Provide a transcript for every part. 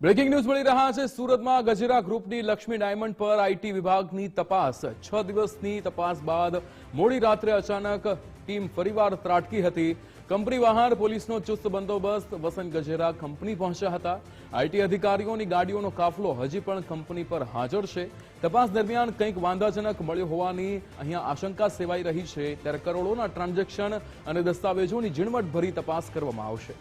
Breaking news મળી રહ્યા છે. સુરતમાં ગજેરા ગ્રુપની લક્ષ્મી ડાયમંડ પર આઈટી વિભાગની તપાસ. છ દિવસની તપાસ બાદ મોડી રાત્રે અચાનક ટીમ ફરીવાર ત્રાટકી હતી. કંપની બહાર પોલીસનો ચુસ્ત બંદોબસ્ત, વસંત ગજેરા કંપની પહોંચ્યા હતા. આઈટી અધિકારીઓની ગાડીઓનો કાફલો હજી પણ કંપની પર હાજર છે. તપાસ દરમિયાન કંઈક વાંધાજનક મળ્યો હોવાની અહીંયા આશંકા સેવાઈ રહી છે. ત્યારે કરોડોના ટ્રાન્ઝેક્શન અને દસ્તાવેજોની ઝીણવટભરી તપાસ કરવામાં આવશે.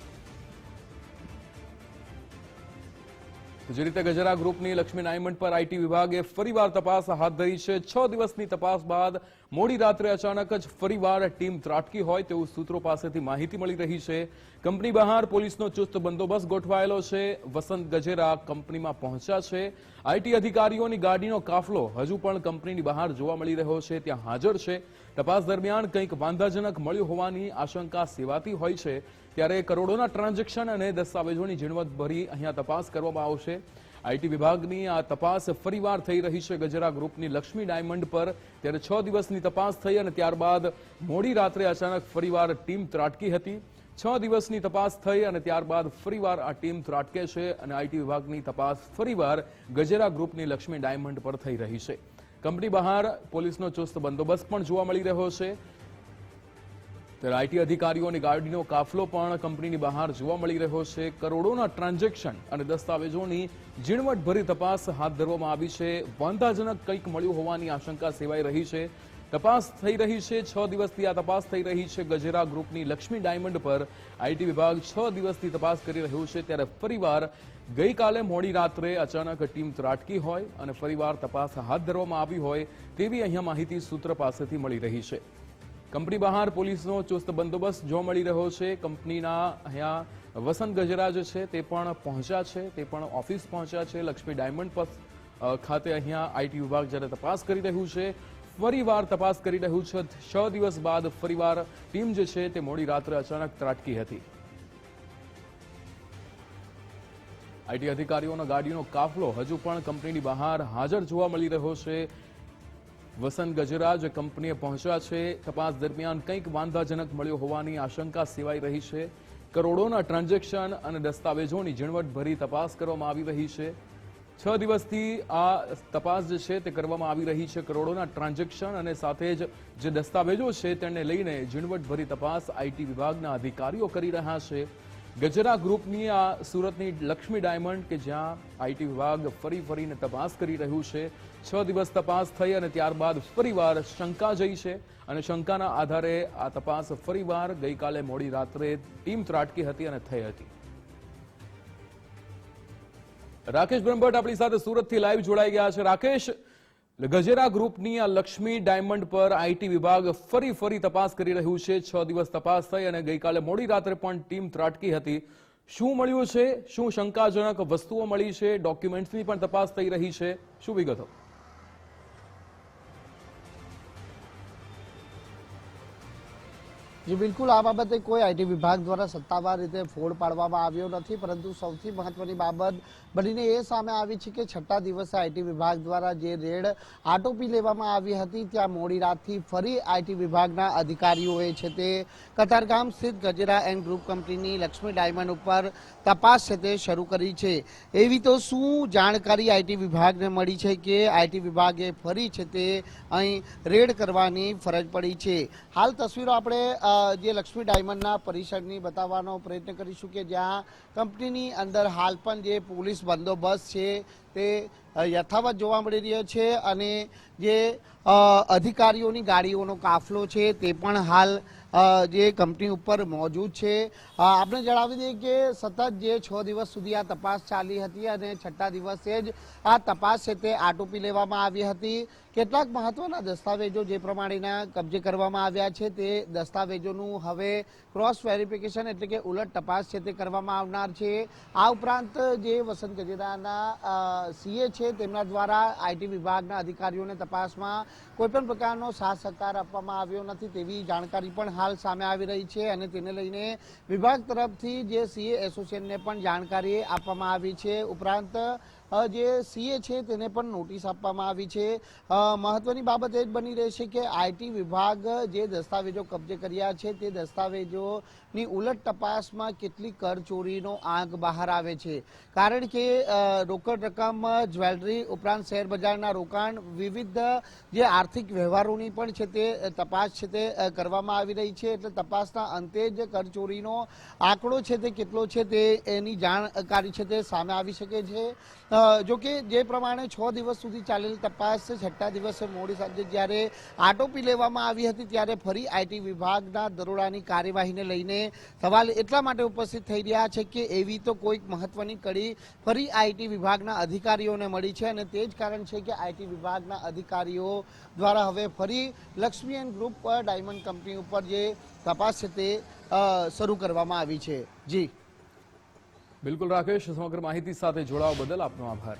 જે રીતે ગજરા ગ્રુપની લક્ષ્મી ડાયમંડ પર આઈટી વિભાગે ફરીવાર તપાસ હાથ ધરી છે. છ દિવસની તપાસ બાદ મોડી રાત્રે અચાનક જ ફરીવાર ટીમ ત્રાટકી હોય તેવું સૂત્રો પાસેથી માહિતી મળી રહી છે. કંપની બહાર પોલીસનો ચુસ્ત બંદોબસ્ત ગોઠવાયેલો છે. વસંત ગજેરા કંપનીમાં પહોંચ્યા છે. આઈટી અધિકારીઓની ગાડીનો કાફલો હજુ પણ કંપનીની બહાર જોવા મળી રહ્યો છે. ત્યાં હાજર છે. તપાસ દરમિયાન કંઈક વાંધાજનક મળ્યું હોવાની આશંકા સેવાતી હોય છે, ત્યારે કરોડોના ટ્રાન્ઝેક્શન અને દસ્તાવેજોની ઝીણવટભરી અહીંયા તપાસ કરવામાં આવશે. આઈટી વિભાગની આ તપાસ ફરીવાર થઈ રહી છે. ગજરા ગ્રુપની લક્ષ્મી ડાયમંડ પર ત્યારે છ દિવસની તપાસ થઈ અને ત્યારબાદ મોડી રાત્રે અચાનક ફરીવાર ટીમ ત્રાટકી હતી. છ દિવસની તપાસ થઈ અને ત્યારબાદ ફરીવાર આ ટીમ ત્રાટકે છે અને આઈટી વિભાગની તપાસ ફરીવાર ગજેરા ગ્રુપની લક્ષ્મી ડાયમંડ પર થઈ રહી છે. કંપની બહાર પોલીસનો ચુસ્ત બંદોબસ્ત પણ જોવા મળી રહ્યો છે. ત્યારે આઈટી અધિકારીઓની ગાડીનો કાફલો પણ કંપનીની બહાર જોવા મળી રહ્યો છે. કરોડોના ટ્રાન્ઝેક્શન અને દસ્તાવેજોની ઝીણવટભરી તપાસ હાથ ધરવામાં આવી છે. વાંધાજનક કંઈક મળ્યું હોવાની આશંકા સેવાઈ રહી છે. તપાસ થઈ રહી છે. છ દિવસથી આ તપાસ થઈ રહી છે. ગજેરા ગ્રુપની લક્ષ્મી ડાયમંડ પર આઈટી વિભાગ છ દિવસથી તપાસ કરી રહ્યું છે. ત્યારે ફરીવાર ગઈકાલે મોડી રાત્રે અચાનક ટીમ ત્રાટકી હોય અને ફરીવાર તપાસ હાથ ધરવામાં આવી હોય તેવી અહીંયા માહિતી સૂત્ર પાસેથી મળી રહી છે. કંપની બહાર પોલીસનો ચુસ્ત બંદોબસ્ત જોવા મળી રહ્યો છે. કંપનીના અહીંયા વસંત ગજરા જે છે તે પણ પહોંચ્યા છે. તે પણ ઓફિસ પહોંચ્યા છે. લક્ષ્મી ડાયમંડ પર ખાતે અહીંયા આઈટી વિભાગ જ્યારે તપાસ કરી રહ્યું છે ફરીવાર તપાસ કરી રહ્યું છે. છ દિવસ બાદ ફરીવાર ટીમ જે છે તે મોડી રાત્રે અચાનક ત્રાટકી હતી. આઈટી અધિકારીઓનો ગાડીનો કાફલો હજુ પણ કંપનીની બહાર હાજર જોવા મળી રહ્યો છે. વસંત ગજરા જે કંપનીએ પહોંચ્યા છે, તપાસ દરમિયાન કંઈક વાંધાજનક મળ્યો હોવાની આશંકા સેવાઈ રહી છે. કરોડોના ટ્રાન્ઝેક્શન અને દસ્તાવેજોની ઝીણવટભરી તપાસ કરવામાં આવી રહી છે. છ દિવસથી આ તપાસ જે છે તે કરવામાં આવી રહી છે કરોડોના ટ્રાન્ઝેક્શન અને સાથે જ જે દસ્તાવેજો છે તેને લઈને ઝીણવટભરી તપાસ આઈટી વિભાગના અધિકારીઓ કરી રહ્યા છે. ગજરા ગ્રુપની આ સુરતની લક્ષ્મી ડાયમંડ કે જ્યાં આઈટી વિભાગ ફરી ફરીને તપાસ કરી રહ્યું છે. છ દિવસ તપાસ થઈ અને ત્યારબાદ ફરીવાર શંકા જઈ છે અને શંકાના આધારે આ તપાસ ફરીવાર ગઈકાલે મોડી રાત્રે ટીમ ત્રાટકી હતી અને થઈ હતી. રાકેશ બ્રહ્મભટ્ટ આપણી સાથે સુરતથી લાઈવ જોડાઈ ગયા છે. રાકેશ ગજેરા ગ્રુપની આ લક્ષ્મી ડાયમંડ પર આઈટી વિભાગ ફરી ફરી તપાસ કરી રહ્યું છે. છ દિવસ તપાસ થઈ અને ગઈકાલે મોડી રાત્રે પણ ટીમ ત્રાટકી હતી. શું મળ્યું છે? શું શંકાજનક વસ્તુઓ મળી છે? ડોક્યુમેન્ટ્સની પણ તપાસ થઈ રહી છે. શું વિગતો? જી, બિલકુલ આ બાબતે કોઈ આઈટી વિભાગ દ્વારા સત્તાવાર રીતે ફોડ પાડવામાં આવ્યો નથી, પરંતુ સૌથી મહત્વની બાબત બનીને એ સામે આવી છે કે છઠ્ઠા દિવસે આઈટી વિભાગ દ્વારા જે રેડ આટોપી લેવામાં આવી હતી, ત્યાં મોડી રાતથી ફરી આઈટી વિભાગના અધિકારીઓએ છે તે કતારગામ સ્થિત ગજેરા એન્ડ ગ્રુપ કંપનીની લક્ષ્મી ડાયમંડ ઉપર તપાસ છે તે શરૂ કરી છે. એવી તો શું જાણકારી આઈટી વિભાગને મળી છે કે આઈટી વિભાગે ફરી છે તે અહીં રેડ કરવાની ફરજ પડી છે? હાલ તસવીરો આપણે જે લક્ષ્મી ડાયમંડના પરિસરની બતાવવાનો પ્રયત્ન કરીશું કે જ્યાં કંપનીની અંદર હાલ પણ જે પોલીસ બંદોબસ્ત છે તે યથાવત જોવા મળી રહ્યો છે અને જે અધિકારીઓની ગાડીઓનો કાફલો છે તે પણ હાલ જે કંપની ઉપર મોજૂદ છે. આપણે જણાવી દઈએ કે સતત જે છ દિવસ સુધી આ તપાસ ચાલી હતી અને છઠ્ઠા દિવસે જ આ તપાસ છે તે આટોપી લેવામાં આવી હતી. કેટલાક મહત્વના દસ્તાવેજો જે પ્રમાણેના કબજે કરવામાં આવ્યા છે તે દસ્તાવેજોનું હવે ક્રોસ વેરિફિકેશન એટલે કે ઉલટ તપાસ છે તે કરવામાં આવનાર છે. આ ઉપરાંત જે વસંત ગજેરાના સીએ છે તેમના દ્વારા આઈટી વિભાગના અધિકારીઓને તપાસમાં કોઈપણ પ્રકારનો સાથ સહકાર આપવામાં આવ્યો નથી તેવી જાણકારી પણ હાલ સામે આવી રહી છે અને તેને લઈને વિભાગ તરફથી જે સીએ એસોસિએશનને પણ જાણકારી આપવામાં આવી છે, ઉપરાંત જે સીએ છે તેને પણ નોટિસ આપવામાં આવી છે. મહત્વની બાબત એ જ બની રહેશે કે આઈટી વિભાગ જે દસ્તાવેજો કબજે કર્યા છે તે દસ્તાવેજોની ઉલટ તપાસમાં કેટલી કરચોરીનો આંક બહાર આવે છે. કારણ કે રોકડ રકમ, જ્વેલરી ઉપરાંત શેરબજારના રોકાણ, વિવિધ જે આર્થિક વ્યવહારોની પણ છે તે તપાસ છે તે કરવામાં આવી રહી છે. એટલે તપાસના અંતે જ કરચોરીનો આંકડો છે તે કેટલો છે તે એની જાણકારી છે તે સામે આવી શકે છે. જો કે જે પ્રમાણે છ દિવસ સુધી ચાલેલી તપાસ છઠ્ઠા દિવસે મોડી સાંજે જ્યારે આટોપી લેવામાં આવી હતી ત્યારે ફરી આઈટી વિભાગના દરોડાની કાર્યવાહીને લઈને સવાલ એટલા માટે ઉપસ્થિત થઈ રહ્યા છે કે એવી તો કોઈક મહત્વની કડી ફરી આઈટી વિભાગના અધિકારીઓને મળી છે અને તે જ કારણ છે કે આઈટી વિભાગના અધિકારીઓ દ્વારા હવે ફરી Lakshmi and group diamond company ઉપર જે તપાસ છે તે શરૂ કરવામાં આવી છે. જી. બિલકુલ રાકેશ સમગ્ર માહિતી સાથે જોડાવા બદલ આપનો આભાર.